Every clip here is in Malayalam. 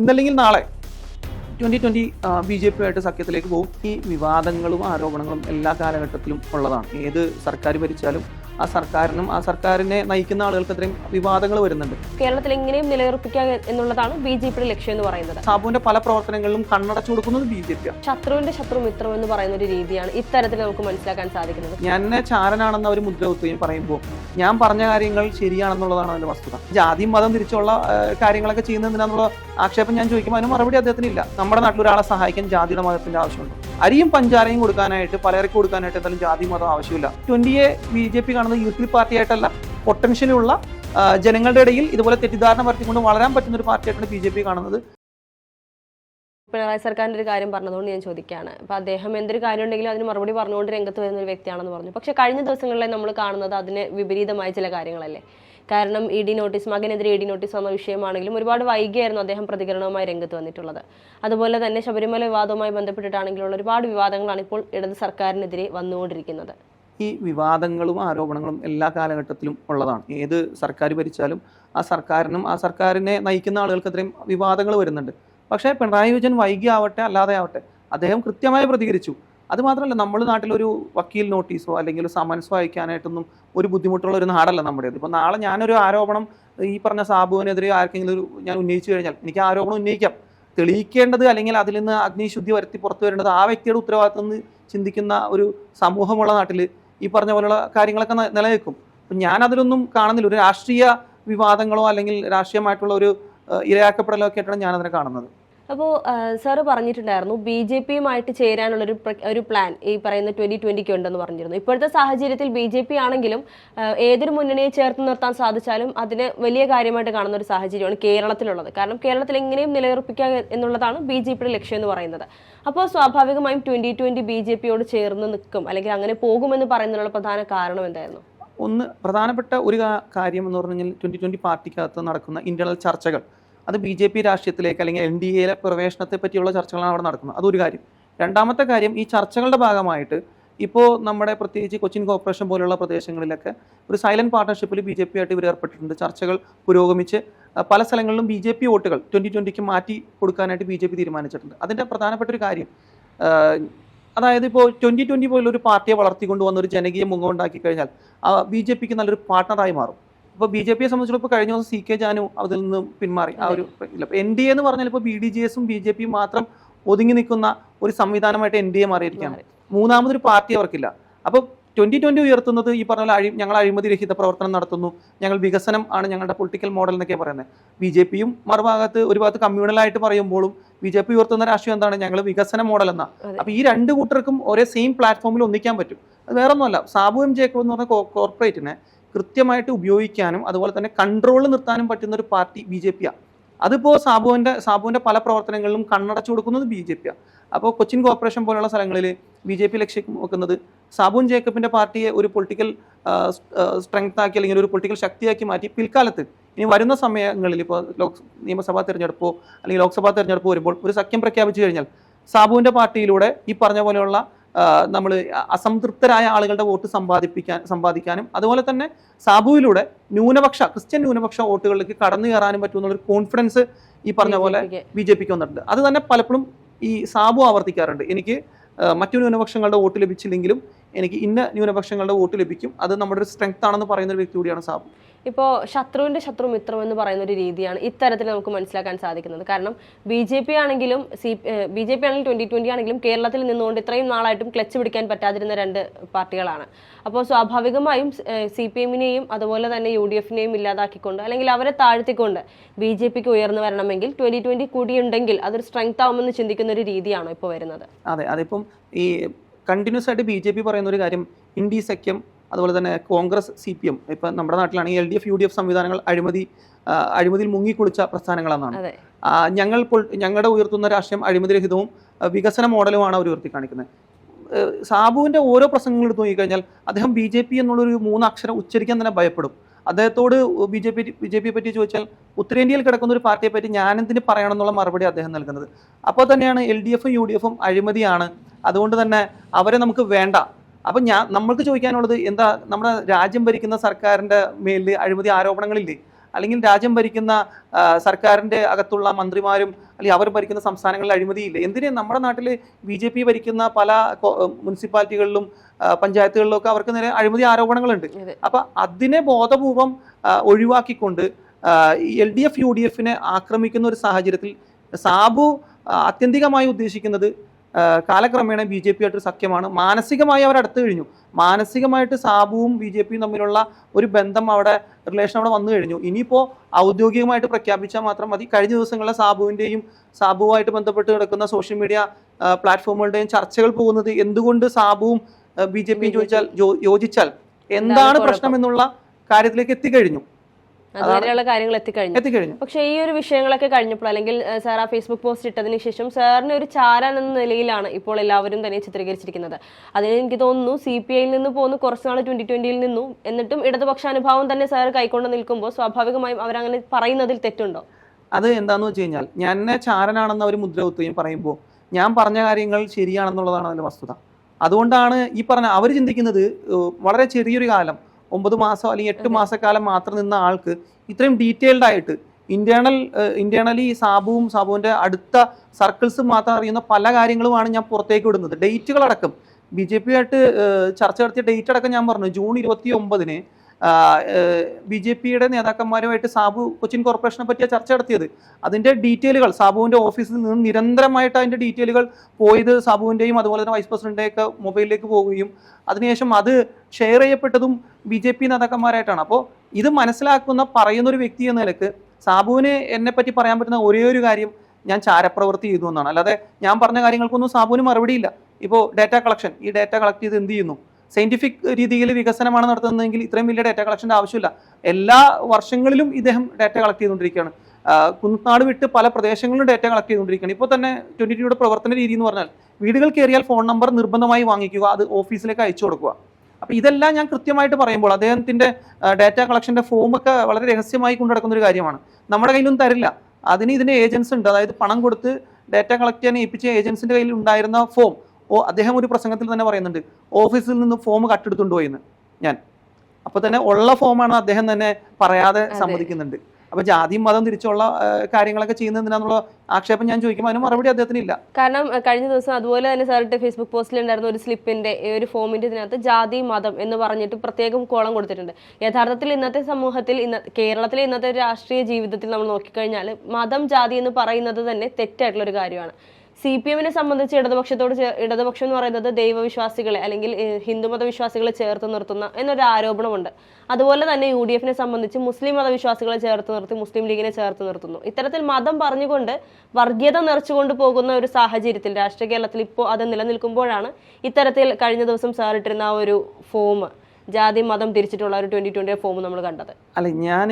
ഇന്നല്ലെങ്കിൽ നാളെ. ട്വന്റി ട്വന്റി ബി ജെ പിയുമായിട്ട് സഖ്യത്തിലേക്ക് പോകും. ഈ വിവാദങ്ങളും ആരോപണങ്ങളും എല്ലാ കാലഘട്ടത്തിലും ഉള്ളതാണ്. ഏത് സർക്കാർ ഭരിച്ചാലും ആ സർക്കാരിനും ആ സർക്കാരിനെ നയിക്കുന്ന ആളുകൾക്കെതിരെയും വിവാദങ്ങൾ വരുന്നുണ്ട്. കേരളത്തിൽ എങ്ങനെയും നിലയുറപ്പിക്കുക എന്നുള്ളതാണ് ബി ജെ പിയുടെ ലക്ഷ്യം എന്ന് പറയുന്നത്. സാബുവിന്റെ പല പ്രവർത്തനങ്ങളിലും കണ്ണടച്ചു കൊടുക്കുന്നത് ബി ജെ പിയാണ് ശത്രുവിന്റെ ശത്രു മിത്രം എന്ന് പറയുന്ന ഒരു രീതിയാണ് ഇത്തരത്തിൽ നമുക്ക് മനസ്സിലാക്കാൻ സാധിക്കുന്നത്. ഞാൻ ചാരനാണെന്ന് അവർ മുദ്ര കുത്തുകയും പറയുമ്പോൾ ഞാൻ പറഞ്ഞ കാര്യങ്ങൾ ശരിയാണെന്നുള്ളതാണ് അതിന്റെ വസ്തുത. ജാതിയും മതം തിരിച്ചുള്ള കാര്യങ്ങളൊക്കെ ചെയ്യുന്നതിനുള്ള ആക്ഷേപം ഞാൻ ചോദിക്കുമ്പോൾ അതിന് മറുപടി അദ്ദേഹത്തിന് ഇല്ല. നമ്മുടെ നാട്ടിൽ ഒരാളെ സഹായിക്കാൻ ജാതിയുടെ മതത്തിന്റെ ആവശ്യമുണ്ട്. അരിയും പഞ്ചാരയും കൊടുക്കാനായിട്ട് പലചരക്ക് കൊടുക്കാനായിട്ട് എന്തായാലും ജാതി മതം ആവശ്യമില്ല. ട്വന്റിയെ ബി ജെ പി കാണുന്നത് യൂത്ത് പാർട്ടി ആയിട്ടല്ല പൊട്ടൻഷ്യലുള്ള ജനങ്ങളുടെ ഇടയിൽ ഇതുപോലെ തെറ്റിദ്ധാരണ പരത്തിക്കൊണ്ട് വളരാൻ പറ്റുന്ന ഒരു പാർട്ടിയായിട്ടാണ് ബി ജെ പി കാണുന്നത്. പിണറായി സർക്കാരിന്റെ ഒരു കാര്യം പറഞ്ഞതുകൊണ്ട് ഞാൻ ചോദിക്കുകയാണ്. അപ്പോൾ അദ്ദേഹം എന്തൊരു കാര്യം ഉണ്ടെങ്കിലും അതിന് മറുപടി പറഞ്ഞുകൊണ്ട് രംഗത്ത് വരുന്ന ഒരു വ്യക്തിയാണെന്ന് പറഞ്ഞു. പക്ഷെ കഴിഞ്ഞ ദിവസങ്ങളിലെ നമ്മൾ കാണുന്നത് അതിന് വിപരീതമായ ചില കാര്യങ്ങളല്ലേ? കാരണം ഇ ഡി നോട്ടീസ് മകനെതിരെ ഇ ഡി നോട്ടീസ് വന്ന വിഷയമാണെങ്കിലും ഒരുപാട് വൈകിയായിരുന്നു അദ്ദേഹം പ്രതികരണവുമായി രംഗത്ത് വന്നിട്ടുള്ളത്. അതുപോലെ തന്നെ ശബരിമല വിവാദവുമായി ബന്ധപ്പെട്ടിട്ടാണെങ്കിലുള്ള ഒരുപാട് വിവാദങ്ങളാണ് ഇപ്പോൾ ഇടത് സർക്കാരിനെതിരെ വന്നുകൊണ്ടിരിക്കുന്നത്. ഈ വിവാദങ്ങളും ആരോപണങ്ങളും എല്ലാ കാലഘട്ടത്തിലും ഉള്ളതാണ്. ഏത് സർക്കാർ ഭരിച്ചാലും ആ സർക്കാരിനും ആ സർക്കാരിനെ നയിക്കുന്ന ആളുകൾക്കെതിരെയും വിവാദങ്ങൾ വരുന്നുണ്ട്. പക്ഷേ പിണറായി വിജയൻ വൈകി ആവട്ടെ അല്ലാതെ ആവട്ടെ അദ്ദേഹം കൃത്യമായി പ്രതികരിച്ചു. അത് നമ്മൾ നാട്ടിലൊരു വക്കീൽ നോട്ടീസോ അല്ലെങ്കിൽ സമൻസോ അയക്കാനായിട്ടൊന്നും ഒരു ബുദ്ധിമുട്ടുള്ള ഒരു നാടല്ല നമ്മുടേത്. ഇപ്പോൾ നാളെ ഞാനൊരു ആരോപണം ഈ പറഞ്ഞ സാബുവിനെതിരെ ആർക്കെങ്കിലും ഒരു ഞാൻ ഉന്നയിച്ചു കഴിഞ്ഞാൽ എനിക്ക് ആരോപണം ഉന്നയിക്കാം. തെളിയിക്കേണ്ടത് അല്ലെങ്കിൽ അതിൽ നിന്ന് അഗ്നിശുദ്ധി വരുത്തി പുറത്തു വരേണ്ടത് ആ വ്യക്തിയുടെ ഉത്തരവാദിത്വം എന്ന് ചിന്തിക്കുന്ന ഒരു സമൂഹമുള്ള നാട്ടിൽ ഈ പറഞ്ഞ പോലെയുള്ള കാര്യങ്ങളൊക്കെ നിലനിൽക്കും. അപ്പം ഞാൻ അതിലൊന്നും കാണുന്നില്ല. ഒരു രാഷ്ട്രീയ വിവാദങ്ങളോ അല്ലെങ്കിൽ രാഷ്ട്രീയമായിട്ടുള്ള ഒരു ഇരയാക്കപ്പെടലോ ഒക്കെ ആയിട്ടാണ് ഞാനതിനെ കാണുന്നത്. അപ്പോൾ സാറ് പറഞ്ഞിട്ടുണ്ടായിരുന്നു ബി ജെ പിയുമായിട്ട് ചേരാനുള്ള ഒരു പ്ലാൻ ഈ പറയുന്ന ട്വന്റി ട്വന്റിക്ക് ഉണ്ടെന്ന് പറഞ്ഞിരുന്നു. ഇപ്പോഴത്തെ സാഹചര്യത്തിൽ ബി ജെ പി ആണെങ്കിലും ഏതൊരു മുന്നണിയെ ചേർത്ത് നിർത്താൻ സാധിച്ചാലും അതിന് വലിയ കാര്യമായിട്ട് കാണുന്ന ഒരു സാഹചര്യമാണ് കേരളത്തിലുള്ളത്. കാരണം കേരളത്തിൽ എങ്ങനെയും നിലയുറപ്പിക്കുക എന്നുള്ളതാണ് ബി ജെ പിയുടെ ലക്ഷ്യം എന്ന് പറയുന്നത്. അപ്പോൾ സ്വാഭാവികമായും ട്വന്റി ട്വന്റി ബി ജെ പിയോട് ചേർന്ന് നിൽക്കും അല്ലെങ്കിൽ അങ്ങനെ പോകുമെന്ന് പറയുന്നതിനുള്ള പ്രധാന കാരണം എന്തായിരുന്നു? ഒന്ന് പ്രധാനപ്പെട്ട ഒരു കാര്യം എന്ന് പറഞ്ഞു കഴിഞ്ഞാൽ ട്വന്റി ട്വന്റി പാർട്ടിക്കകത്ത് നടക്കുന്ന ഇന്റേണൽ ചർച്ചകൾ. അത് ബി ജെ പി രാഷ്ട്രീയത്തിലേക്ക് അല്ലെങ്കിൽ എൻ ഡി എയിലെ പ്രവേശനത്തെ പറ്റിയുള്ള ചർച്ചകളാണ് അവിടെ നടക്കുന്നത്. അതൊരു കാര്യം. രണ്ടാമത്തെ കാര്യം ഈ ചർച്ചകളുടെ ഭാഗമായിട്ട് ഇപ്പോൾ നമ്മുടെ പ്രത്യേകിച്ച് കൊച്ചിൻ കോർപ്പറേഷൻ പോലുള്ള പ്രദേശങ്ങളിലൊക്കെ ഒരു സൈലന്റ് പാർട്ണർഷിപ്പിൽ ബി ജെ പി ആയിട്ട് ഇവർ ഏർപ്പെട്ടിട്ടുണ്ട്. ചർച്ചകൾ പുരോഗമിച്ച് പല സ്ഥലങ്ങളിലും ബി ജെ പി വോട്ടുകൾ ട്വന്റി ട്വന്റിക്ക് മാറ്റി കൊടുക്കാനായിട്ട് ബി ജെ പി തീരുമാനിച്ചിട്ടുണ്ട്. അതിന്റെ പ്രധാനപ്പെട്ട ഒരു കാര്യം അതായത് ഇപ്പോൾ ട്വന്റി ട്വന്റി പോലുള്ള ഒരു പാർട്ടിയെ വളർത്തിക്കൊണ്ട് വന്ന ഒരു ജനകീയ മുഖം ഉണ്ടാക്കി കഴിഞ്ഞാൽ ബി ജെ പിക്ക് നല്ലൊരു പാർട്ണറായി മാറും. ഇപ്പോൾ ബി ജെ പിയെ സംബന്ധിച്ചിടത്തോളം ഇപ്പോൾ കഴിഞ്ഞ ദിവസം സി കെ ജാനു അതിൽ നിന്ന് പിന്മാറി. ആ ഒരു ഇല്ല എൻ ഡി എ എന്ന് പറഞ്ഞാൽ ഇപ്പോൾ ബി ഡി ജെ എസും ബി ജെ പിയും മാത്രം ഒതുങ്ങി നിൽക്കുന്ന ഒരു സംവിധാനമായിട്ട് എൻ ഡി എ മാറിയിരിക്കുകയാണ്. മൂന്നാമതൊരു പാർട്ടി അവർക്കില്ല. അപ്പോൾ ട്വന്റി ട്വന്റി ഉയർത്തുന്നത് ഈ പറഞ്ഞ അഴി ഞങ്ങൾ അഴിമതി രഹിത പ്രവർത്തനം നടത്തുന്നു ഞങ്ങൾ വികസനം ആണ് ഞങ്ങളുടെ പൊളിറ്റിക്കൽ മോഡൽ എന്നൊക്കെ പറയുന്നത്. ബി ജെ പിയും മറുഭാഗത്ത് ഒരു ഭാഗത്ത് കമ്മ്യൂണലായിട്ട് പറയുമ്പോഴും ബി ജെ പി ഉയർത്തുന്ന രാഷ്ട്രീയം എന്താണ്? ഞങ്ങൾ വികസന മോഡൽ എന്ന. അപ്പൊ അപ്പോൾ ഈ രണ്ട് കൂട്ടർക്കും ഒരേ സെയിം പ്ലാറ്റ്ഫോമിൽ ഒന്നിക്കാൻ പറ്റും. അത് വേറെ ഒന്നുമല്ല സാബു എം ജേക്കബ് എന്ന് പറഞ്ഞ കോർപ്പറേറ്റിനെ കൃത്യമായിട്ട് ഉപയോഗിക്കാനും അതുപോലെ തന്നെ കൺട്രോൾ നിർത്താനും പറ്റുന്ന ഒരു പാർട്ടി ബി ജെ പിയാണ് അതിപ്പോൾ സാബുവിന്റെ സാബുവിന്റെ പല പ്രവർത്തനങ്ങളിലും കണ്ണടച്ചു കൊടുക്കുന്നത് ബി ജെ പിയാണ് അപ്പോൾ കൊച്ചിൻ കോർപ്പറേഷൻ പോലുള്ള സ്ഥലങ്ങളിൽ ബി ജെ പി ലക്ഷ്യം വെക്കുന്നത് സാബുൻ ജേക്കബിന്റെ പാർട്ടിയെ ഒരു പൊളിറ്റിക്കൽ സ്ട്രെങ്ത് ആക്കി അല്ലെങ്കിൽ ഒരു പൊളിറ്റിക്കൽ ശക്തിയാക്കി മാറ്റി പിൽക്കാലത്ത് ഇനി വരുന്ന സമയങ്ങളിൽ ഇപ്പോൾ ലോക് നിയമസഭാ തെരഞ്ഞെടുപ്പോ അല്ലെങ്കിൽ ലോക്സഭാ തെരഞ്ഞെടുപ്പോ വരുമ്പോൾ ഒരു സഖ്യം പ്രഖ്യാപിച്ചു കഴിഞ്ഞാൽ സാബുവിന്റെ പാർട്ടിയിലൂടെ ഈ പറഞ്ഞ പോലെയുള്ള നമ്മൾ അസംതൃപ്തരായ ആളുകളുടെ വോട്ട് സമ്പാദിപ്പിക്കാൻ സമ്പാദിക്കാനും അതുപോലെ തന്നെ സാബുവിലൂടെ ന്യൂനപക്ഷ ക്രിസ്ത്യൻ ന്യൂനപക്ഷ വോട്ടുകളിലേക്ക് കടന്നു കയറാനും പറ്റുമെന്നുള്ളൊരു കോൺഫിഡൻസ് ഈ പറഞ്ഞ പോലെ ബി ജെ പിക്ക് വന്നിട്ടുണ്ട്. അത് തന്നെ പലപ്പോഴും ഈ സാബു ആവർത്തിക്കാറുണ്ട്. എനിക്ക് മറ്റു ന്യൂനപക്ഷങ്ങളുടെ വോട്ട് ലഭിച്ചില്ലെങ്കിലും എനിക്ക് ഇന്ന ന്യൂനപക്ഷങ്ങളുടെ വോട്ട് ലഭിക്കും. അത് നമ്മുടെ ഒരു സ്ട്രെങ്ത് ആണെന്ന് പറയുന്ന ഒരു വ്യക്തി കൂടിയാണ് സാബു. ഇപ്പോൾ ശത്രുവിന്റെ ശത്രു മിത്രം എന്ന് പറയുന്ന ഒരു രീതിയാണ് ഇത്തരത്തിൽ നമുക്ക് മനസ്സിലാക്കാൻ സാധിക്കുന്നത്. കാരണം ബി ജെ പി ആണെങ്കിലും സി ബി ജെ പി ആണെങ്കിലും ട്വന്റി ട്വന്റി ആണെങ്കിലും കേരളത്തിൽ നിന്നുകൊണ്ട് ഇത്രയും നാളായിട്ടും ക്ലച്ച് പിടിക്കാൻ പറ്റാതിരുന്ന രണ്ട് പാർട്ടികളാണ്. അപ്പോൾ സ്വാഭാവികമായും സി പി എമ്മിനെയും അതുപോലെ തന്നെ യു ഡി എഫിനെയും ഇല്ലാതാക്കിക്കൊണ്ട് അല്ലെങ്കിൽ അവരെ താഴ്ത്തിക്കൊണ്ട് ബി ജെ പിക്ക് ഉയർന്നു വരണമെങ്കിൽ ട്വന്റി ട്വന്റി കൂടിയുണ്ടെങ്കിൽ അതൊരു സ്ട്രെങ്ത് ആവുമെന്ന് ചിന്തിക്കുന്ന ഒരു രീതിയാണോ ഇപ്പോൾ വരുന്നത്? അതെ അതിപ്പം ഈ കണ്ടിന്യൂസ് ആയിട്ട് ബി ജെ പി പറയുന്ന ഒരു കാര്യം ഇന്ത്യ സഖ്യം അതുപോലെ തന്നെ കോൺഗ്രസ് സി പി എം. ഇപ്പം നമ്മുടെ നാട്ടിലാണെങ്കിൽ L D F U D F സംവിധാനങ്ങൾ അഴിമതി അഴിമതിയിൽ മുങ്ങിക്കുളിച്ച പ്രസ്ഥാനങ്ങളെന്നാണ് ഞങ്ങൾ ഞങ്ങളുടെ ഉയർത്തുന്ന രാഷ്ട്രീയം അഴിമതിരഹിതവും രഹിതവും വികസന മോഡലുമാണ് അവർ ഉയർത്തി കാണിക്കുന്നത് സാബുവിന്റെ ഓരോ പ്രസംഗങ്ങൾ എടുത്തു നോക്കിക്കഴിഞ്ഞാൽ അദ്ദേഹം ബി ജെ പി എന്നുള്ളൊരു മൂന്ന് അക്ഷരം ഉച്ചരിക്കാൻ തന്നെ ഭയപ്പെടും. അദ്ദേഹത്തോട് B J P B J പിയെ പറ്റി ചോദിച്ചാൽ ഉത്തരേന്ത്യയിൽ കിടക്കുന്ന ഒരു പാർട്ടിയെ പറ്റി ഞാനെന്തിന് പറയണം എന്നുള്ള മറുപടി അദ്ദേഹം നൽകുന്നത്. അപ്പോൾ തന്നെയാണ് എൽ ഡി എഫും യു ഡി എഫും അഴിമതിയാണ്. അതുകൊണ്ട് തന്നെ അവരെ നമുക്ക് വേണ്ട. അപ്പം ഞാൻ നമ്മൾക്ക് ചോദിക്കാനുള്ളത് എന്താ നമ്മുടെ രാജ്യം ഭരിക്കുന്ന സർക്കാരിന്റെ മേലിൽ അഴിമതി ആരോപണങ്ങളില്ലേ? അല്ലെങ്കിൽ രാജ്യം ഭരിക്കുന്ന സർക്കാരിന്റെ സർക്കാരിന്റെ അകത്തുള്ള മന്ത്രിമാരും അല്ലെങ്കിൽ അവർ ഭരിക്കുന്ന സംസ്ഥാനങ്ങളിൽ അഴിമതിയില്ല? എന്തിനേ നമ്മുടെ നാട്ടിൽ ബി ജെ പി ഭരിക്കുന്ന പല മുനിസിപ്പാലിറ്റികളിലും പഞ്ചായത്തുകളിലും ഒക്കെ അവർക്ക് നേരെ അഴിമതി ആരോപണങ്ങളുണ്ട്. അപ്പൊ അതിനെ ബോധപൂർവം ഒഴിവാക്കിക്കൊണ്ട് L D F U D എഫിനെ ആക്രമിക്കുന്ന ഒരു സാഹചര്യത്തിൽ സാബു ആത്യന്തികമായി ഉദ്ദേശിക്കുന്നത് കാലക്രമേണ ബി ജെ പി ആയിട്ട് സഖ്യമാണ്. മാനസികമായി അവർ അടുത്ത് കഴിഞ്ഞു. മാനസികമായിട്ട് സാബുവും ബി ജെ പിയും തമ്മിലുള്ള ഒരു ബന്ധം അവിടെ റിലേഷൻ അവിടെ വന്നു കഴിഞ്ഞു. ഇനിയിപ്പോൾ ഔദ്യോഗികമായിട്ട് പ്രഖ്യാപിച്ചാൽ മാത്രം മതി. കഴിഞ്ഞ ദിവസങ്ങളിലെ സാബുവിന്റെയും സാബുവുമായിട്ട് ബന്ധപ്പെട്ട് കിടക്കുന്ന സോഷ്യൽ മീഡിയ പ്ലാറ്റ്ഫോമുകളുടെയും ചർച്ചകൾ പോകുന്നത് എന്തുകൊണ്ട് സാബുവും ബി ജെ പിയും ചോദിച്ചാൽ യോജിച്ചാൽ? എന്താണ്? പ്രശ്നം എന്നുള്ള കാര്യത്തിലേക്ക് എത്തിക്കഴിഞ്ഞു. അതുവരെയുള്ള കാര്യങ്ങൾ എത്തിക്കഴിഞ്ഞു. എത്തിക്കഴിഞ്ഞു. പക്ഷേ ഈ ഒരു വിഷയങ്ങളൊക്കെ കഴിഞ്ഞപ്പോൾ അല്ലെങ്കിൽ സാർ ആ ഫേസ്ബുക്ക് പോസ്റ്റ് ഇട്ടതിന് ശേഷം സാറിന് ഒരു ചാരൻ എന്ന നിലയിലാണ് ഇപ്പോൾ എല്ലാവരും തന്നെ ചിത്രീകരിച്ചിരിക്കുന്നത്. അതിന് എനിക്ക് തോന്നുന്നു സി പി ഐയിൽ നിന്ന് പോകുന്നു കുറച്ച് നാൾ ട്വന്റി ട്വന്റിയിൽ നിന്നും എന്നിട്ടും ഇടതുപക്ഷ അനുഭാവം തന്നെ സാർ കൈക്കൊണ്ട് നിൽക്കുമ്പോൾ സ്വാഭാവികമായും അവരങ്ങനെ പറയുന്നതിൽ തെറ്റുണ്ടോ? അത് എന്താന്ന് വെച്ച് കഴിഞ്ഞാൽ ഞാൻ ചാരനാണെന്ന് അവർ മുദ്ര കുത്തുകയും പറയുമ്പോൾ ഞാൻ പറഞ്ഞ കാര്യങ്ങൾ ശരിയാണെന്നുള്ളതാണ് അതിന്റെ വസ്തുത. അതുകൊണ്ടാണ് ഈ പറഞ്ഞ അവർ ചിന്തിക്കുന്നത് വളരെ ചെറിയൊരു കാലം ഒമ്പത് മാസം അല്ലെങ്കിൽ എട്ട്. മാസക്കാലം മാത്രം നിന്ന ആൾക്ക് ഇത്രയും ഡീറ്റെയിൽഡ് ആയിട്ട് ഇന്റേണൽ ഇന്റേണലി സാബുവും സാബുവിന്റെ അടുത്ത സർക്കിൾസും മാത്രം അറിയുന്ന പല കാര്യങ്ങളുമാണ് ഞാൻ പുറത്തേക്ക് വിടുന്നത്. ഡേറ്റുകളടക്കം. ബി ജെ പി ആയിട്ട് ചർച്ച നടത്തിയ ഡേറ്റ് അടക്കം ഞാൻ പറഞ്ഞു. ജൂൺ ഇരുപത്തി ഒമ്പതിന് ബി ജെ പിയുടെ നേതാക്കന്മാരുമായിട്ട് സാബു കൊച്ചിൻ കോർപ്പറേഷനെ പറ്റിയ ചർച്ച നടത്തിയത്. അതിന്റെ ഡീറ്റെയിലുകൾ സാബുവിന്റെ ഓഫീസിൽ നിന്ന് നിരന്തരമായിട്ട് അതിന്റെ ഡീറ്റെയിലുകൾ പോയത് സാബുവിന്റെയും അതുപോലെ തന്നെ വൈസ് പ്രസിഡന്റിന്റെ മൊബൈലിലേക്ക് പോവുകയും അതിനുശേഷം അത് ഷെയർ ചെയ്യപ്പെട്ടതും ബി ജെ പി നേതാക്കന്മാരായിട്ടാണ്. അപ്പോൾ ഇത് മനസ്സിലാക്കുന്ന പറയുന്ന ഒരു വ്യക്തി എന്ന നിലയ്ക്ക് സാബുവിന് എന്നെ പറ്റി പറയാൻ പറ്റുന്ന ഒരേ ഒരു കാര്യം ഞാൻ ചാരപ്രവൃത്തി ചെയ്തു എന്നാണ്. അല്ലാതെ ഞാൻ പറഞ്ഞ കാര്യങ്ങൾക്കൊന്നും സാബുവിന് മറുപടിയില്ല. ഇപ്പോൾ ഡാറ്റ കളക്ഷൻ ഈ ഡാറ്റ കളക്ട് ചെയ്ത് എന്ത് ചെയ്യുന്നു? സയന്റിഫിക് രീതിയിൽ വികസനമാണ് നടത്തുന്നതെങ്കിൽ ഇത്രയും വലിയ ഡാറ്റ കളക്ഷന്റെ ആവശ്യമില്ല. എല്ലാ വർഷങ്ങളിലും ഇദ്ദേഹം ഡാറ്റ കളക്ട് ചെയ്തുകൊണ്ടിരിക്കുകയാണ്. കുന്നാട് വിട്ട് പല പ്രദേശങ്ങളിലും ഡാറ്റ കളക്ട് ചെയ്തുകൊണ്ടിരിക്കുകയാണ്. ഇപ്പോൾ തന്നെ ട്വന്റി ടിയുടെ പ്രവർത്തന രീതി എന്ന് പറഞ്ഞാൽ വീടുകൾ കയറിയാൽ ഫോൺ നമ്പർ നിർബന്ധമായി വാങ്ങിക്കുക അത് ഓഫീസിലേക്ക് അയച്ചു കൊടുക്കുക. അപ്പോൾ ഇതെല്ലാം ഞാൻ കൃത്യമായിട്ട് പറയുമ്പോൾ അദ്ദേഹത്തിന്റെ ഡാറ്റ കളക്ഷന്റെ ഫോമൊക്കെ വളരെ രഹസ്യമായി കൊണ്ടു നടക്കുന്ന ഒരു കാര്യമാണ്. നമ്മുടെ കയ്യിലൊന്നും തരില്ല. അതിന് ഇതിന്റെ ഏജൻസ് ഉണ്ട്. അതായത് പണം കൊടുത്ത് ഡാറ്റ കളക്ട് ചെയ്യാൻ ഏൽപ്പിച്ച ഏജൻസിന്റെ കയ്യിൽ ഉണ്ടായിരുന്ന ഫോം ഓ അദ്ദേഹം ഒരു പ്രസംഗത്തിൽ തന്നെ പറയുന്നുണ്ട് ഓഫീസിൽ നിന്ന് ഫോം കട്ടെടുത്തുകൊണ്ട് പോയിന്ന് ഞാൻ. അപ്പോൾ തന്നെ ഉള്ള ഫോമാണ് അദ്ദേഹം തന്നെ പറയാതെ. സമ്മതിക്കുന്നുണ്ട്. അപ്പൊ ജാതിയും മതം തിരിച്ചുള്ള കാര്യങ്ങളൊക്കെ ചെയ്യുന്നതിനുള്ള ആക്ഷേപം ഞാൻ ചോദിക്കുമ്പോൾ അതിന് മറുപടി അദ്ദേഹത്തിന് ഇല്ല. കാരണം കഴിഞ്ഞ ദിവസം അതുപോലെ തന്നെ സാറിന്റെ ഫേസ്ബുക്ക് പോസ്റ്റിൽ ഉണ്ടായിരുന്ന ഒരു സ്ലിപ്പിന്റെ ഒരു ഫോമിന്റെ ഇതിനകത്ത് ജാതി മതം എന്ന് പറഞ്ഞിട്ട് പ്രത്യേകം കോളം കൊടുത്തിട്ടുണ്ട്. യഥാർത്ഥത്തിൽ ഇന്നത്തെ സമൂഹത്തിൽ ഇന്ന കേരളത്തിലെ ഇന്നത്തെ രാഷ്ട്രീയ ജീവിതത്തിൽ നമ്മൾ നോക്കിക്കഴിഞ്ഞാൽ മതം ജാതി എന്ന് പറയുന്നത് തന്നെ തെറ്റായിട്ടുള്ള ഒരു കാര്യമാണ്. സി പി എമ്മിനെ സംബന്ധിച്ച് ഇടതുപക്ഷത്തോട് ഇടതുപക്ഷം എന്ന് പറയുന്നത് ദൈവവിശ്വാസികളെ അല്ലെങ്കിൽ ഹിന്ദുമത വിശ്വാസികളെ ചേർത്ത് നിർത്തുന്ന എന്നൊരു ആരോപണമുണ്ട്. അതുപോലെ തന്നെ യു ഡി എഫിനെ സംബന്ധിച്ച് മുസ്ലിം മതവിശ്വാസികളെ ചേർത്ത് നിർത്തി മുസ്ലിം ലീഗിനെ ചേർത്ത് നിർത്തുന്നു. ഇത്തരത്തിൽ മതം പറഞ്ഞുകൊണ്ട് വർഗീയത നിറച്ചുകൊണ്ട് പോകുന്ന ഒരു സാഹചര്യത്തിൽ രാഷ്ട്രീയ കേരളത്തിൽ ഇപ്പോൾ അത് നിലനിൽക്കുമ്പോഴാണ് ഇത്തരത്തിൽ കഴിഞ്ഞ ദിവസം സാറിട്ടിരുന്ന ആ ഒരു ഫോം ജാതി മതം തിരിച്ചിട്ടുള്ള ഒരു ട്വന്റി ട്വന്റി ഫോം നമ്മൾ കണ്ടത്. അല്ല ഞാൻ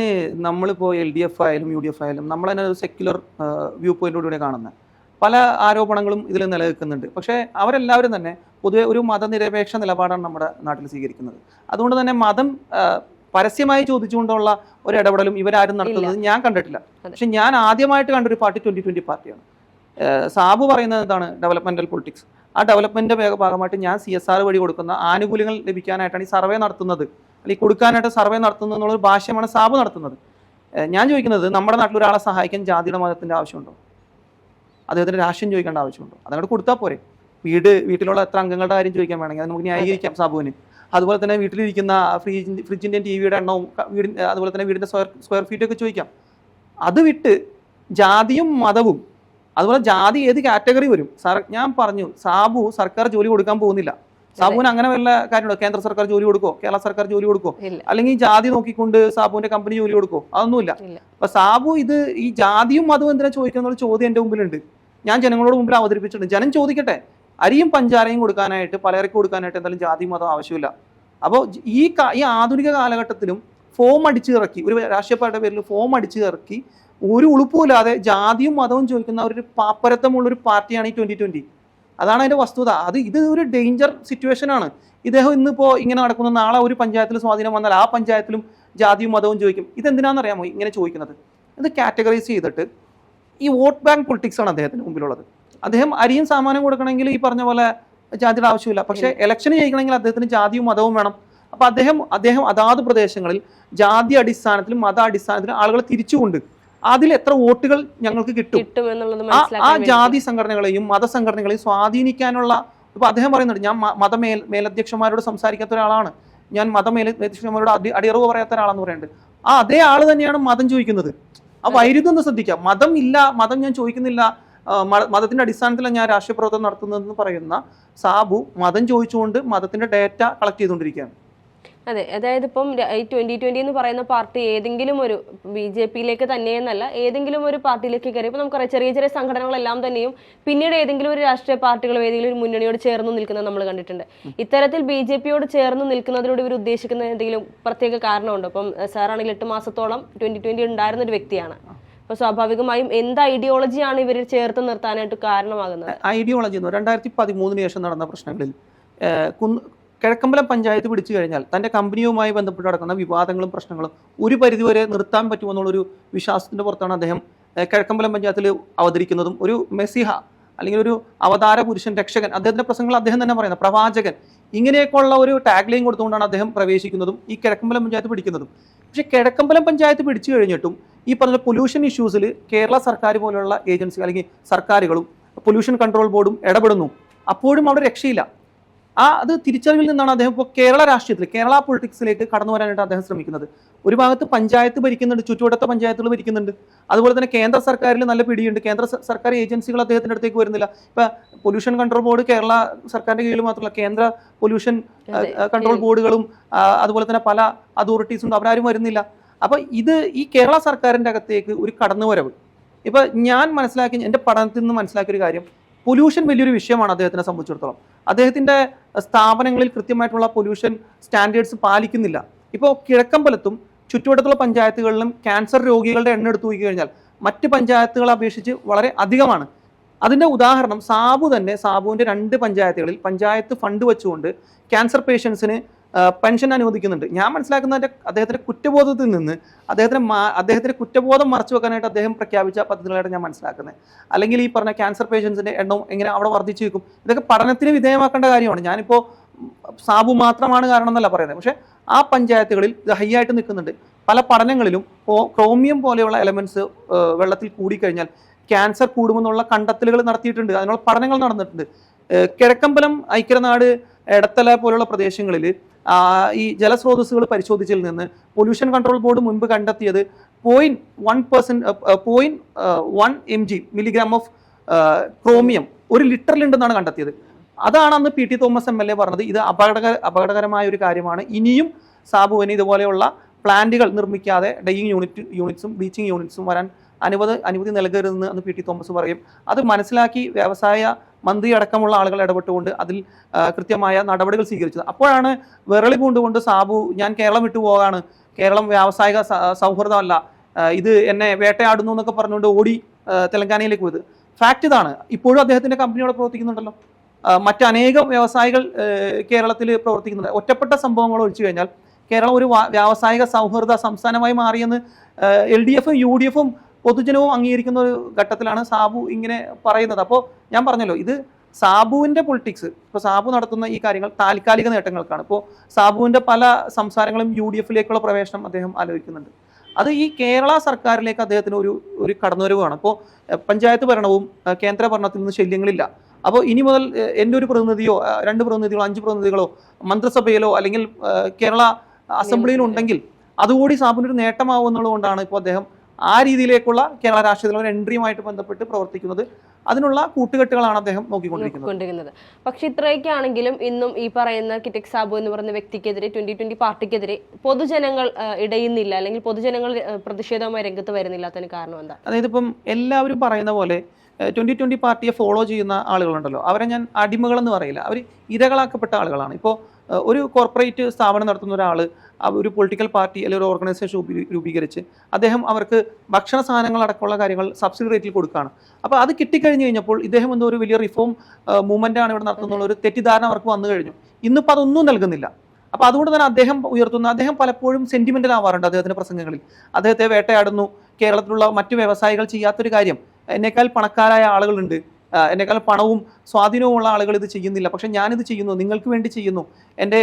നമ്മളിപ്പോൾ എൽ ഡി എഫ് ആയാലും യു ഡി എഫ് ആയാലും നമ്മൾ തന്നെ സെക്യുലർ വ്യൂ പോയിന്റോടുകൂടി കാണുന്നത് പല ആരോപണങ്ങളും ഇതിൽ നിലനിൽക്കുന്നുണ്ട്. പക്ഷേ അവരെല്ലാവരും തന്നെ പൊതുവെ ഒരു മതനിരപേക്ഷ നിലപാടാണ് നമ്മുടെ നാട്ടിൽ സ്വീകരിക്കുന്നത്. അതുകൊണ്ട് തന്നെ മതം പരസ്യമായി ചോദിച്ചുകൊണ്ടുള്ള ഒരു ഇടപെടലും ഇവരാരും നടത്തുന്നത് ഞാൻ കണ്ടിട്ടില്ല. പക്ഷെ ഞാൻ ആദ്യമായിട്ട് കണ്ടൊരു പാർട്ടി ട്വന്റി ട്വന്റി പാർട്ടിയാണ്. സാബു പറയുന്നത് എന്താണ്? Developmental politics. ആ ഡെവലപ്മെന്റിന്റെ ഭാഗമായിട്ട് ഞാൻ സി എസ് ആർ വഴി കൊടുക്കുന്ന ആനുകൂല്യങ്ങൾ ലഭിക്കാനായിട്ടാണ് ഈ സർവേ നടത്തുന്നത്. അല്ലെങ്കിൽ കൊടുക്കാനായിട്ട് സർവേ നടത്തുന്നത് എന്നുള്ളൊരു ഭാഷ്യമാണ് സാബു നടത്തുന്നത്. ഞാൻ ചോദിക്കുന്നത് നമ്മുടെ നാട്ടിൽ ഒരാളെ സഹായിക്കാൻ ജാതിയുടെ മതത്തിന്റെ ആവശ്യമുണ്ടോ? അദ്ദേഹത്തിന് രാഷ്ട്രീയം ചോദിക്കേണ്ട ആവശ്യമുണ്ടോ? അതങ്ങോട്ട് കൊടുത്താൽ പോരെ. വീട് വീട്ടിലുള്ള എത്ര അംഗങ്ങളുടെ കാര്യം ചോദിക്കാൻ വേണമെങ്കിൽ അത് നമുക്ക് ന്യായീകരിക്കാം സാബുവിന്. അതുപോലെ തന്നെ വീട്ടിലിരിക്കുന്ന ഫ്രിഡ്ജിന്റെ ഫ്രിഡ്ജിന്റെയും ടി വിയുടെ എണ്ണവും വീടി വീടിന്റെ അതുപോലെ തന്നെ വീടിന്റെ സ്ക്വയർ സ്ക്വയർ ഫീറ്റ് ഒക്കെ ചോദിക്കാം. അത് വിട്ട് ജാതിയും മതവും അതുപോലെ ജാതി ഏത് കാറ്റഗറി വരും? സർ ഞാൻ പറഞ്ഞു സാബു സർക്കാർ ജോലി കൊടുക്കാൻ പോകുന്നില്ല. സാബുവിന് അങ്ങനെ വല്ല കാര്യമുണ്ടോ? കേന്ദ്ര സർക്കാർ ജോലി കൊടുക്കോ കേരള സർക്കാർ ജോലി കൊടുക്കോ അല്ലെങ്കിൽ ജാതി നോക്കിക്കൊണ്ട് സാബുവിന്റെ കമ്പനി ജോലി കൊടുക്കോ അതൊന്നുമില്ല. അപ്പൊ സാബു ഇത് ഈ ജാതിയും മതവും എന്തിനാ ചോദിക്കുന്ന ചോദ്യം എന്റെ മുമ്പിലുണ്ട്. ഞാൻ ജനങ്ങളോട് മുമ്പിൽ അവതരിപ്പിച്ചിട്ടുണ്ട്. ജനം ചോദിക്കട്ടെ. അരിയും പഞ്ചാരയും കൊടുക്കാനായിട്ട് പലചരക്ക് കൊടുക്കാനായിട്ട് എന്തായാലും ജാതി മതം ആവശ്യമില്ല. അപ്പോൾ ഈ ഈ ആധുനിക കാലഘട്ടത്തിലും ഫോം അടിച്ചു ഇറക്കി ഒരു രാഷ്ട്രീയ പാർട്ടിയുടെ പേരിൽ ഫോം അടിച്ചു ഇറക്കി ഒരു ഉളുപ്പുമില്ലാതെ ജാതിയും മതവും ചോദിക്കുന്ന ഒരു പാപ്പരത്തമുള്ള ഒരു പാർട്ടിയാണ് ഈ ട്വന്റി ട്വന്റി അതാണ് അതിന്റെ വസ്തുത. അത് ഇത് ഒരു ഡേഞ്ചർ സിറ്റുവേഷൻ ആണ്. ഇദ്ദേഹം ഇന്നിപ്പോൾ ഇങ്ങനെ നടക്കുന്ന. നാളെ ഒരു പഞ്ചായത്തിൽ സ്വാധീനം വന്നാൽ ആ പഞ്ചായത്തിലും ജാതിയും മതവും ചോദിക്കും. ഇതെന്തിനാണെന്ന് അറിയാമോ ഇങ്ങനെ ചോദിക്കുന്നത്. ഇത് കാറ്റഗറൈസ് ചെയ്തിട്ട് ഈ വോട്ട് ബാങ്ക് പൊളിറ്റിക്സ് ആണ് അദ്ദേഹത്തിന് മുമ്പിലുള്ളത്. അദ്ദേഹം അരിയും സാമാനം കൊടുക്കണമെങ്കിൽ ഈ പറഞ്ഞ പോലെ ജാതിയുടെ ആവശ്യമില്ല. പക്ഷേ എലക്ഷൻ ജയിക്കണമെങ്കിൽ അദ്ദേഹത്തിന് ജാതിയും മതവും വേണം. അപ്പോൾ അദ്ദേഹം അദ്ദേഹം അതാത് പ്രദേശങ്ങളിൽ ജാതി അടിസ്ഥാനത്തിലും മത അടിസ്ഥാനത്തിലും ആളുകളെ തിരിച്ചുകൊണ്ട് അതിൽ എത്ര വോട്ടുകൾ ഞങ്ങൾക്ക് കിട്ടും? ആ. ജാതി സംഘടനകളെയും മതസംഘടനകളെയും സ്വാധീനിക്കാനുള്ള ഇപ്പൊ അദ്ദേഹം പറയുന്നുണ്ട് ഞാൻ മതമേൽ മേലധ്യക്ഷന്മാരോട് സംസാരിക്കാത്ത ഒരാളാണ്. ഞാൻ മതമേലധ്യക്ഷന്മാരോട് അടി അടിയറവ് പറയാത്ത ഒരാളാന്ന് പറയുന്നുണ്ട്. ആ അതേ ആൾ തന്നെയാണ് മതം ചോദിക്കുന്നത്. ആ വൈരുദ്ധ്യം ഒന്ന് ശ്രദ്ധിക്കാം മതം ഇല്ല മതം ഞാൻ ചോദിക്കുന്നില്ല മതത്തിന്റെ അടിസ്ഥാനത്തിലാണ് ഞാൻ രാഷ്ട്രീയ പ്രവർത്തനം നടത്തുന്നതെന്ന് പറയുന്ന സാബു മതം ചോദിച്ചുകൊണ്ട് മതത്തിന്റെ ഡേറ്റ കളക്ട് ചെയ്തുകൊണ്ടിരിക്കുകയാണ്. അതെ അതായത് ഇപ്പം ട്വന്റി ട്വന്റി എന്ന് പറയുന്ന പാർട്ടി ഏതെങ്കിലും ഒരു ബി ജെ പിയിലേക്ക് തന്നെയെന്നല്ല ഏതെങ്കിലും ഒരു പാർട്ടിയിലേക്ക് കയറി ഇപ്പം നമുക്കറിയാം ചെറിയ ചെറിയ സംഘടനകളെല്ലാം തന്നെയും പിന്നീട് ഏതെങ്കിലും ഒരു രാഷ്ട്രീയ പാർട്ടികളോ ഏതെങ്കിലും ഒരു മുന്നണിയോട് ചേർന്ന് നിൽക്കുന്നത് നമ്മൾ കണ്ടിട്ടുണ്ട്. ഇത്തരത്തിൽ ബി ജെ പിയോട് ചേർന്ന് നിൽക്കുന്നതിലൂടെ ഇവർ ഉദ്ദേശിക്കുന്ന എന്തെങ്കിലും പ്രത്യേക കാരണമുണ്ടോ? അപ്പം സാറാണെങ്കിൽ എട്ട് മാസത്തോളം ട്വന്റി ട്വന്റി ഉണ്ടായിരുന്ന ഒരു വ്യക്തിയാണ്. അപ്പൊ സ്വാഭാവികമായും എന്ത് ഐഡിയോളജിയാണ് ഇവർ ചേർത്ത് നിർത്താനായിട്ട് കാരണമാകുന്നത്? ഐഡിയോളജി രണ്ടായിരത്തി പതിമൂന്നിന് ശേഷം നടന്ന പ്രശ്നങ്ങളിൽ കിഴക്കമ്പലം പഞ്ചായത്ത് പിടിച്ചു കഴിഞ്ഞാൽ തന്റെ കമ്പനിയുമായി ബന്ധപ്പെട്ട് നടക്കുന്ന വിവാദങ്ങളും പ്രശ്നങ്ങളും ഒരു പരിധിവരെ നിർത്താൻ പറ്റുമെന്നുള്ളൊരു വിശ്വാസത്തിന്റെ പുറത്താണ് അദ്ദേഹം കിഴക്കമ്പലം പഞ്ചായത്തിൽ അവതരിക്കുന്നതും ഒരു മെസ്സിഹ അല്ലെങ്കിൽ ഒരു അവതാര പുരുഷൻ രക്ഷകൻ അദ്ദേഹത്തിന്റെ പ്രസംഗങ്ങൾ അദ്ദേഹം തന്നെ പറയുന്നത് പ്രവാചകൻ. ഇങ്ങനെയൊക്കെയുള്ള ഒരു ടാഗ് ലൈൻ കൊടുത്തുകൊണ്ടാണ് അദ്ദേഹം പ്രവേശിക്കുന്നതും ഈ കിഴക്കമ്പലം പഞ്ചായത്ത് പിടിക്കുന്നതും. പക്ഷേ കിഴക്കമ്പലം പഞ്ചായത്ത് പിടിച്ചു കഴിഞ്ഞിട്ടും ഈ പറഞ്ഞ പൊല്യൂഷൻ ഇഷ്യൂസിൽ കേരള സർക്കാർ പോലുള്ള ഏജൻസി അല്ലെങ്കിൽ സർക്കാരുകളും പൊല്യൂഷൻ കൺട്രോൾ ബോർഡും ഇടപെടുന്നു. അപ്പോഴും അവിടെ രക്ഷയില്ല. ആ അത് തിരിച്ചറിവിൽ നിന്നാണ് അദ്ദേഹം ഇപ്പോൾ കേരള രാഷ്ട്രീയത്തിൽ കേരള പൊളിറ്റിക്സിലേക്ക് കടന്നു വരാനായിട്ട് അദ്ദേഹം ശ്രമിക്കുന്നത്. ഒരു ഭാഗത്ത് പഞ്ചായത്ത് ഭരിക്കുന്നുണ്ട് ചുറ്റുവട്ടത്തെ പഞ്ചായത്തുകൾ ഭരിക്കുന്നുണ്ട്. അതുപോലെ തന്നെ കേന്ദ്ര സർക്കാരിൽ നല്ല പിടിയുണ്ട്. കേന്ദ്ര സർക്കാർ ഏജൻസികൾ അദ്ദേഹത്തിന്റെ അടുത്തേക്ക് വരുന്നില്ല. ഇപ്പം പൊല്യൂഷൻ കൺട്രോൾ ബോർഡ് കേരള സർക്കാരിന്റെ കീഴിൽ മാത്രമല്ല കേന്ദ്ര പൊല്യൂഷൻ കൺട്രോൾ ബോർഡുകളും അതുപോലെ തന്നെ പല അതോറിറ്റീസും അവരാരും വരുന്നില്ല. അപ്പോൾ ഇത് ഈ കേരള സർക്കാരിന്റെ അകത്തേക്ക് ഒരു കടന്നുവരവ്. ഇപ്പം ഞാൻ മനസ്സിലാക്കി എന്റെ പഠനത്തിൽ നിന്ന് മനസ്സിലാക്കിയ ഒരു കാര്യം. പൊല്യൂഷൻ വലിയൊരു വിഷയമാണ് അദ്ദേഹത്തിനെ സംബന്ധിച്ചിടത്തോളം. അദ്ദേഹത്തിന്റെ സ്ഥാപനങ്ങളിൽ കൃത്യമായിട്ടുള്ള പൊല്യൂഷൻ സ്റ്റാൻഡേർഡ്സ് പാലിക്കുന്നില്ല. ഇപ്പോൾ കിഴക്കമ്പലത്തും ചുറ്റുവട്ടത്തുള്ള പഞ്ചായത്തുകളിലും ക്യാൻസർ രോഗികളുടെ എണ്ണം എടുത്തു നോക്കി കഴിഞ്ഞാൽ മറ്റ് പഞ്ചായത്തുകളെ അപേക്ഷിച്ച് വളരെ അധികമാണ്. അതിന്റെ ഉദാഹരണം സാബു തന്നെ സാബുവിന്റെ രണ്ട് പഞ്ചായത്തുകളിൽ പഞ്ചായത്ത് ഫണ്ട് വെച്ചുകൊണ്ട് ക്യാൻസർ പേഷ്യൻസിന് പെൻഷൻ അനുവദിക്കുന്നുണ്ട്. ഞാൻ മനസ്സിലാക്കുന്നതിന്റെ അദ്ദേഹത്തിന്റെ കുറ്റബോധത്തിൽ നിന്ന് അദ്ദേഹത്തിന് അദ്ദേഹത്തിന്റെ കുറ്റബോധം മറച്ചു വെക്കാനായിട്ട് അദ്ദേഹം പ്രഖ്യാപിച്ച പദ്ധതികളായിട്ട് ഞാൻ മനസ്സിലാക്കുന്നത്. അല്ലെങ്കിൽ ഈ പറഞ്ഞ ക്യാൻസർ പേഷ്യൻസിന്റെ എണ്ണം എങ്ങനെ അവിടെ വർദ്ധിച്ചു വെക്കും ഇതൊക്കെ പഠനത്തിന് വിധേയമാക്കേണ്ട കാര്യമാണ്. ഞാനിപ്പോൾ സാബു മാത്രമാണ് കാരണം എന്നല്ല പറയുന്നത്. പക്ഷേ ആ പഞ്ചായത്തുകളിൽ ഇത് ഹൈ ആയിട്ട് നിൽക്കുന്നുണ്ട്. പല പഠനങ്ങളിലും ക്രോമിയം പോലെയുള്ള എലമെന്റ്സ് വെള്ളത്തിൽ കൂടിക്കഴിഞ്ഞാൽ ക്യാൻസർ കൂടുമെന്നുള്ള കണ്ടെത്തലുകൾ നടത്തിയിട്ടുണ്ട്. അതിനുള്ള പഠനങ്ങൾ നടന്നിട്ടുണ്ട്. കിഴക്കമ്പലം ഐക്യനാട് എടത്തല പോലുള്ള പ്രദേശങ്ങളിൽ ഈ ജലസ്രോതസ്സുകൾ പരിശോധിച്ചതിൽ നിന്ന് പൊല്യൂഷൻ കൺട്രോൾ ബോർഡ് മുൻപ് കണ്ടെത്തിയത് point one percent point one M G milligram of chromium ഒരു ലിറ്ററിലുണ്ടെന്നാണ് കണ്ടെത്തിയത്. അതാണ് അന്ന് P T Thomas M L A പറഞ്ഞത്. ഇത് അപകടകര അപകടകരമായ ഒരു കാര്യമാണ്. ഇനിയും സാബുവിന് ഇതുപോലെയുള്ള പ്ലാന്റുകൾ നിർമ്മിക്കാതെ ഡൈയിങ് യൂണിറ്റ് യൂണിറ്റ്സും ബ്ലീച്ചിങ് യൂണിറ്റ്സും വരാൻ അനുവദ അനുമതി നൽകരുതെന്ന് അന്ന് പി ടി തോമസ് പറയും. അത് മനസ്സിലാക്കി വ്യവസായ മന്ത്രി അടക്കമുള്ള ആളുകൾ ഇടപെട്ടുകൊണ്ട് അതിൽ കൃത്യമായ നടപടികൾ സ്വീകരിച്ചത്. അപ്പോഴാണ് വിരളി പൂണ്ടുകൊണ്ട് സാബു ഞാൻ കേരളം വിട്ടു പോകാണ് കേരളം വ്യാവസായിക സൗഹൃദമല്ല. ഇത് എന്നെ വേട്ടയാടുന്നു എന്നൊക്കെ പറഞ്ഞുകൊണ്ട് ഓടി തെലങ്കാനയിലേക്ക് പോയത്. ഫാക്റ്റ് ഇതാണ്. ഇപ്പോഴും അദ്ദേഹത്തിന്റെ കമ്പനിയോടെ പ്രവർത്തിക്കുന്നുണ്ടല്ലോ. മറ്റനേകം വ്യവസായികൾ കേരളത്തിൽ പ്രവർത്തിക്കുന്നുണ്ട്. ഒറ്റപ്പെട്ട സംഭവങ്ങൾ ഒഴിച്ചു കഴിഞ്ഞാൽ കേരളം ഒരു വ്യാവസായിക സൗഹൃദ സംസ്ഥാനമായി മാറിയെന്ന് എൽ ഡി എഫും യു ഡി എഫും പൊതുജനവും അംഗീകരിക്കുന്ന ഒരു ഘട്ടത്തിലാണ് സാബു ഇങ്ങനെ പറയുന്നത്. അപ്പോൾ ഞാൻ പറഞ്ഞല്ലോ ഇത് സാബുവിന്റെ പൊളിറ്റിക്സ് ഇപ്പോൾ സാബു നടത്തുന്ന ഈ കാര്യങ്ങൾ താൽക്കാലിക നേട്ടങ്ങൾക്കാണ്. ഇപ്പോൾ സാബുവിന്റെ പല സംസാരങ്ങളും യു ഡി എഫിലേക്കുള്ള പ്രവേശനം അദ്ദേഹം ആലോചിക്കുന്നുണ്ട്. അത് ഈ കേരള സർക്കാരിലേക്ക് അദ്ദേഹത്തിന് ഒരു ഒരു കടന്നുവരവാണ്. അപ്പോൾ പഞ്ചായത്ത് ഭരണവും കേന്ദ്ര ഭരണത്തിൽ നിന്ന് ശല്യങ്ങളില്ല. അപ്പോൾ ഇനി മുതൽ എന്റെ ഒരു പ്രതിനിധിയോ രണ്ട് പ്രതിനിധികളോ അഞ്ച് പ്രതിനിധികളോ മന്ത്രിസഭയിലോ അല്ലെങ്കിൽ കേരള അസംബ്ലിയിലുണ്ടെങ്കിൽ അതുകൂടി സാബുവിന് ഒരു നേട്ടമാവുന്നതുകൊണ്ടാണ് ഇപ്പോൾ അദ്ദേഹം ആ രീതിയിലേക്കുള്ള കേരള രാഷ്ട്രീയത്തിലെ ഒരു എൻട്രിയുമായിട്ട് ബന്ധപ്പെട്ട് പ്രവർത്തിക്കുന്നത് അതിനുള്ള കൂട്ടുകെട്ടുകളാണ് അദ്ദേഹം നോക്കിക്കൊണ്ടിരിക്കുന്നത്. കൊണ്ടിരിക്കുന്നത് പക്ഷെ ഇത്രയൊക്കെയാണെങ്കിലും ഇന്നും ഈ പറയുന്ന കിറ്റക് സാബു എന്ന് പറയുന്ന വ്യക്തിക്കെതിരെ ട്വന്റി ട്വന്റി പാർട്ടിക്കെതിരെ പൊതുജനങ്ങൾ ഇടയുന്നില്ല. അല്ലെങ്കിൽ പൊതുജനങ്ങൾ പ്രതിഷേധവുമായി രംഗത്ത് വരുന്നില്ലാത്തതിന് കാരണം എന്താ? അതായത് ഇപ്പം എല്ലാവരും പറയുന്ന പോലെ ട്വന്റി ട്വന്റി പാർട്ടിയെ ഫോളോ ചെയ്യുന്ന ആളുകളുണ്ടല്ലോ. അവരെ ഞാൻ അടിമകളെന്ന് പറയില്ല. അവർ ഇരകളാക്കപ്പെട്ട ആളുകളാണ്. ഇപ്പോൾ ഒരു കോർപ്പറേറ്റ് സ്ഥാപനം നടത്തുന്ന ഒരാൾ ഒരു പൊളിറ്റിക്കൽ പാർട്ടി അല്ലെങ്കിൽ ഒരു ഓർഗനൈസേഷൻ രൂപീകരിച്ച് അദ്ദേഹം അവർക്ക് ഭക്ഷണ സാധനങ്ങൾ അടക്കമുള്ള കാര്യങ്ങൾ സബ്സിഡി റേറ്റിൽ കൊടുക്കുകയാണ്. അപ്പോൾ അത് കിട്ടിക്കഴിഞ്ഞ് കഴിഞ്ഞപ്പോൾ ഇദ്ദേഹം എന്തോ ഒരു വലിയ റിഫോം മൂവ്മെന്റ് ആണ് ഇവിടെ നടത്തുന്നുള്ള ഒരു തെറ്റിദ്ധാരണ അവർക്ക് വന്നു കഴിഞ്ഞു. ഇന്നിപ്പോൾ അതൊന്നും നൽകുന്നില്ല. അപ്പോൾ അതുകൊണ്ട് തന്നെ അദ്ദേഹം ഉയർത്തുന്ന അദ്ദേഹം പലപ്പോഴും സെന്റിമെന്റൽ ആവാറുണ്ട് അദ്ദേഹത്തിന്റെ പ്രസംഗങ്ങളിൽ. അദ്ദേഹത്തെ വേട്ടയാടുന്നു. കേരളത്തിലുള്ള മറ്റു വ്യവസായികൾ ചെയ്യാത്തൊരു കാര്യം. എന്നേക്കാൾ പണക്കാരായ ആളുകളുണ്ട്. എന്നെക്കാൾ പണവും സ്വാധീനവുമുള്ള ആളുകൾ ഇത് ചെയ്യുന്നില്ല. പക്ഷെ ഞാനിത് ചെയ്യുന്നു നിങ്ങൾക്ക് വേണ്ടി ചെയ്യുന്നു. എന്റെ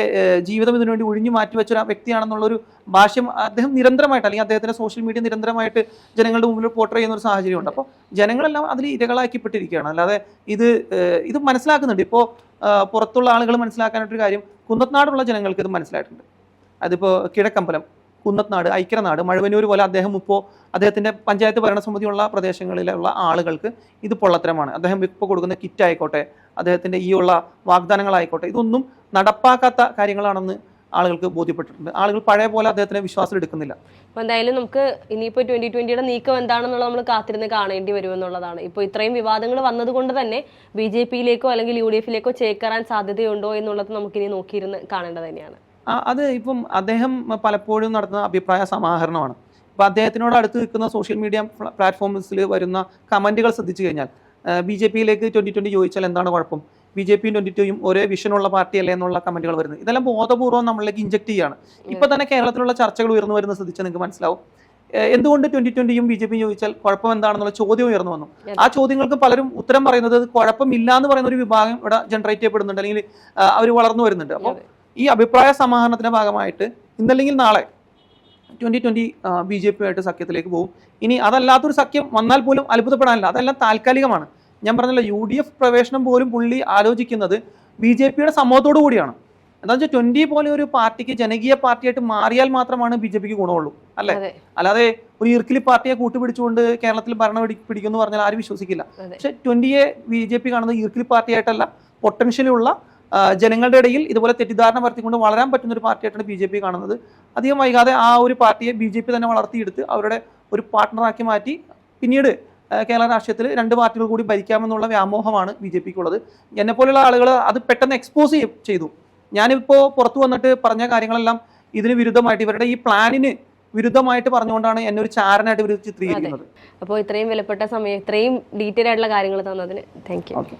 ജീവിതം ഇതിനുവേണ്ടി ഒഴിഞ്ഞു മാറ്റി വെച്ച ഒരു വ്യക്തിയാണെന്നുള്ളൊരു ഭാഷ്യം അദ്ദേഹം നിരന്തരമായിട്ട് അല്ലെങ്കിൽ അദ്ദേഹത്തിന്റെ സോഷ്യൽ മീഡിയ നിരന്തരമായിട്ട് ജനങ്ങളുടെ മുമ്പിൽ പോർട്ടർ ചെയ്യുന്ന ഒരു സാഹചര്യമുണ്ട്. അപ്പോൾ ജനങ്ങളെല്ലാം അതിൽ ഇരകളാക്കിപ്പെട്ടിരിക്കുകയാണ്. അല്ലാതെ ഇത് ഇത് മനസ്സിലാക്കുന്നുണ്ട്. ഇപ്പോൾ പുറത്തുള്ള ആളുകൾ മനസ്സിലാക്കാനായിട്ടൊരു കാര്യം കുന്നത്നാടുള്ള ജനങ്ങൾക്ക് ഇത് മനസ്സിലായിട്ടുണ്ട്. അതിപ്പോൾ കിഴക്കമ്പലം. കുന്നത്നാട് ഐക്യനാട് മഴവനൂർ പോലെ അദ്ദേഹം ഇപ്പോൾ അദ്ദേഹത്തിന്റെ പഞ്ചായത്ത് ഭരണസമിതിയുള്ള പ്രദേശങ്ങളിലുള്ള ആളുകൾക്ക് ഇത് പൊള്ളത്തരമാണ്. അദ്ദേഹം ഇപ്പോൾ കൊടുക്കുന്ന കിറ്റ് ആയിക്കോട്ടെ അദ്ദേഹത്തിന്റെ ഈ ഉള്ള വാഗ്ദാനങ്ങളായിക്കോട്ടെ ഇതൊന്നും നടപ്പാക്കാത്ത കാര്യങ്ങളാണെന്ന് ആളുകൾക്ക് ബോധ്യപ്പെട്ടിട്ടുണ്ട്. ആളുകൾ പഴയ പോലെ അദ്ദേഹത്തിനെ വിശ്വാസം എടുക്കുന്നില്ല. അപ്പോൾ എന്തായാലും നമുക്ക് ഇനിയിപ്പോൾ ട്വന്റി ട്വന്റിയുടെ നീക്കം എന്താണെന്നുള്ളത് നമ്മൾ കാത്തിരുന്ന് കാണേണ്ടി വരുമെന്നുള്ളതാണ് ഇപ്പോൾ ഇത്രയും വിവാദങ്ങൾ വന്നതുകൊണ്ട് തന്നെ ബി ജെ പിയിലേക്കോ അല്ലെങ്കിൽ യു ഡി എഫിലേക്കോ ചേക്കേറാൻ സാധ്യതയുണ്ടോ എന്നുള്ളത് നമുക്കിനി നോക്കിയിരുന്ന് കാണേണ്ടത് തന്നെയാണ്. അത് ഇപ്പം അദ്ദേഹം പലപ്പോഴും നടത്തുന്ന അഭിപ്രായ സമാഹരണമാണ്. ഇപ്പം അദ്ദേഹത്തിനോട് അടുത്ത് നിൽക്കുന്ന സോഷ്യൽ മീഡിയ പ്ലാറ്റ്ഫോംസിൽ വരുന്ന കമന്റുകൾ ശ്രദ്ധിച്ചു കഴിഞ്ഞാൽ ബി ജെ പിയിലേക്ക് ട്വന്റി ട്വന്റി ചോദിച്ചാൽ എന്താണ് കുഴപ്പം? ബി ജെ പിയും ട്വന്റി ടൂയും ഒരേ വിഷനുള്ള പാർട്ടിയല്ലേ എന്നുള്ള കമന്റുകൾ വരുന്നത്. ഇതെല്ലാം ബോധപൂർവം നമ്മളിലേക്ക് ഇഞ്ചക്ട് ചെയ്യുകയാണ് ഇപ്പോൾ തന്നെ കേരളത്തിലുള്ള ചർച്ചകൾ ഉയർന്നു വരുന്നത് ശ്രദ്ധിച്ചാൽ നിങ്ങൾക്ക് മനസ്സിലാവും. എന്തുകൊണ്ട് ട്വന്റി ട്വന്റിയും ബി ജെ പിയും ചോദിച്ചാൽ കുഴപ്പം എന്താണെന്നുള്ള ചോദ്യം ഉയർന്നു വന്നു. ആ ചോദ്യങ്ങൾക്ക് പലരും ഉത്തരം പറയുന്നത് കുഴപ്പമില്ല എന്ന് പറയുന്ന ഒരു വിഭാഗം ഇവിടെ ജനറേറ്റ് ചെയ്യപ്പെടുന്നുണ്ട്. അല്ലെങ്കിൽ അവർ വളർന്നു വരുന്നുണ്ട്. അപ്പോൾ ഈ അഭിപ്രായ സമാഹരണത്തിന്റെ ഭാഗമായിട്ട് ഇന്നല്ലെങ്കിൽ നാളെ ട്വന്റി ട്വന്റി ബി ജെ പിയുമായിട്ട് സഖ്യത്തിലേക്ക് പോകും. ഇനി അതല്ലാത്തൊരു സഖ്യം വന്നാൽ പോലും അത്ഭുതപ്പെടാനില്ല. അതെല്ലാം താൽക്കാലികമാണ്. ഞാൻ പറഞ്ഞല്ലോ യു ഡി എഫ് പ്രവേശനം പോലും പുള്ളി ആലോചിക്കുന്നത് ബി ജെ പിയുടെ സമ്മതത്തോടു കൂടിയാണ്. എന്താ വെച്ചാൽ ട്വന്റി പോലെ ഒരു പാർട്ടിക്ക് ജനകീയ പാർട്ടിയായിട്ട് മാറിയാൽ മാത്രമാണ് ബി ജെ പിക്ക് ഗുണമുള്ളൂ അല്ലേ? അല്ലാതെ ഒരു ഇർക്കിലി പാർട്ടിയെ കൂട്ടുപിടിച്ചുകൊണ്ട് കേരളത്തിൽ ഭരണം പിടി- പിടിക്കുമെന്ന് പറഞ്ഞാൽ ആരും വിശ്വസിക്കില്ല. പക്ഷെ ട്വന്റിയെ ബി ജെ പി കാണുന്നത് ഇർക്കിലി പാർട്ടിയായിട്ടല്ല പൊട്ടൻഷ്യലുള്ള ജനങ്ങളുടെ ഇടയിൽ ഇതുപോലെ തെറ്റിദ്ധാരണ വരുത്തിക്കൊണ്ട് വളരാൻ പറ്റുന്ന ഒരു പാർട്ടിയായിട്ടാണ് ബി ജെ പി കാണുന്നത്. അധികം വൈകാതെ ആ ഒരു പാർട്ടിയെ ബി ജെ പി തന്നെ വളർത്തിയെടുത്ത് അവരുടെ ഒരു പാർട്ട്ണറാക്കി മാറ്റി പിന്നീട് കേരള രാഷ്ട്രീയത്തിൽ രണ്ട് പാർട്ടികൾ കൂടി ഭരിക്കാമെന്നുള്ള വ്യാമോഹമാണ് ബി ജെ പിക്കുള്ളത്. എന്നെപ്പോലെയുള്ള ആളുകൾ അത് പെട്ടെന്ന് എക്സ്പോസ് ചെയ്തു. ഞാനിപ്പോൾ പുറത്തു വന്നിട്ട് പറഞ്ഞ കാര്യങ്ങളെല്ലാം ഇതിന് വിരുദ്ധമായിട്ട് ഇവരുടെ ഈ പ്ലാനിന് വിരുദ്ധമായിട്ട് പറഞ്ഞുകൊണ്ടാണ് എന്നെ ഒരു ചാരനായിട്ട് ഇവർ ചിത്രീകരിക്കുന്നത്. അപ്പോൾ ഇത്രയും വിലപ്പെട്ട സമയം ഇത്രയും ഡീറ്റെയിൽ ആയിട്ടുള്ള കാര്യങ്ങൾ തന്നതിന് താങ്ക് യു ഓക്കെ